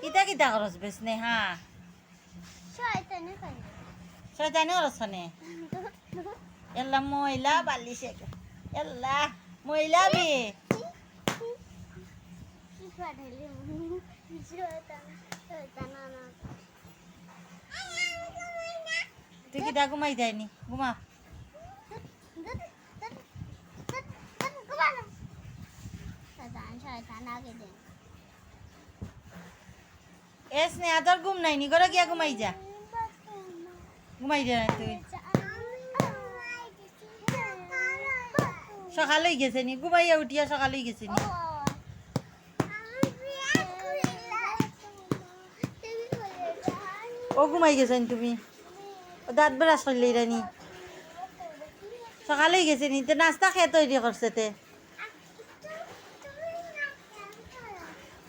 কিতা কিতা করস বেশ নে হা? শয়তানে খাইলো শয়তানি করস নে এল্লা মহিলা বালিশে এল্লা মহিলা বি। তুই কিতা ঘুমাই যায়নি? ঘুমা। শয়তান আগে দে এ স্নেহা তোর ঘুম নাই নি করে গিয়া ঘুমাই যা। ঘুমাই যা তুই। সকাল হয়ে গেছে নি, ঘুমাইয়া উঠিয়া সকাল হয়ে গেছে নি। ও ঘুমাই গেছেন তুমি। ও দাঁত ব্রাশ করলে রানি সকাল হয়ে গেছে নি, তে নাস্তা খেয়ে তৈরি করছে তে।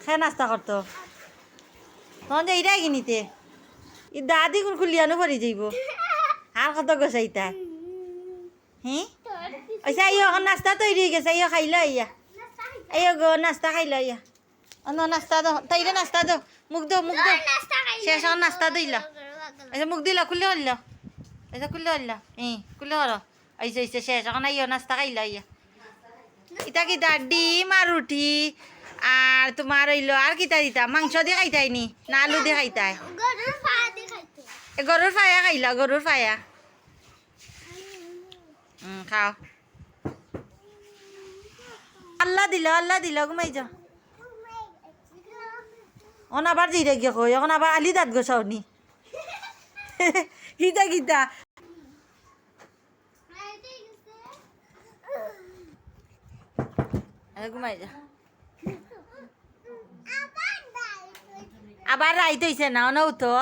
খেয়ে নাস্তা করতো। তখন যে এইটাই কিনিতে ই দাদি কোন খুলিয়ানো পরি যাইব। আর কত গোসাইতা হ্যাঁ আচ্ছা ইয় নাস্তা তৈরি হয়ে গেছে, ইয় খাইলো ইয়া। আইয় গো, নাস্তা খাইলো ইয়া। অ, ন, নাস্তা দো তাইরে নাস্তা দো। মুখ দো মুখ দো। শেষ নাস্তা দিল আচ্ছা মুখ দিল খুলে হল আচ্ছা খুলে হল ই খুলে হর আইসে আইসে শেষ এখন আইয় নাস্তা খাইলো ইয়া। ইতা কিতা ডিম আর রুটি আর তোমার হইল আর কিতা দিতা? মাংস দিয়ে খাইতাই নি? না আলু দিয়ে খাইতাই? গরুর ফায়া খাইলা? গরুর ফায়া? হুম খাও। আল্লাহ দিল আল্লাহ দিল ঘুমাই যাও অন আবার জিরে গিয়ে কই? এখন আবার আলি দাঁত গোসাও নি। কিতা? এ, ঘুমাই যা। আবার রাইত হইছে না অনও তো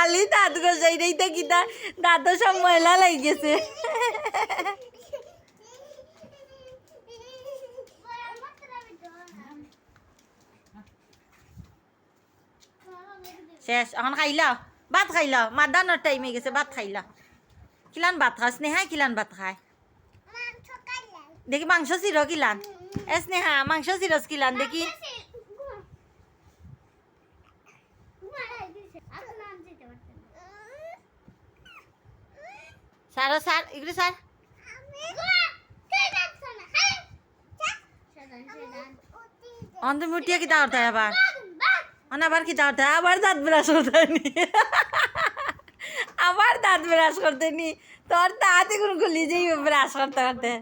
আলি দাঁত গোসাই রে তো কিতা দাঁত সব ময়লা লাগি গেছে। শেষ, এখন খাইলা ভাত খাই খাইলা মাদানোর টাইমে গেছে, ভাত খাইলা কিলান ভাত খাও স্নেহা কিলান ভাত খায়? দেখি মাংস চির কিলান? এ স্নেহা মাংস চিরস কিলান দেখি সার সার এগুলো সার অন্ত মুটিয়া কিতা করতে হয় আবার অন আবার কিতা করতে হয় আবার দাঁত ব্রাশ করতে নি আবার দাঁত ব্রাশ করতে নি তোর দাঁত এখন খুলি যাই ব্রাশ করতে করতে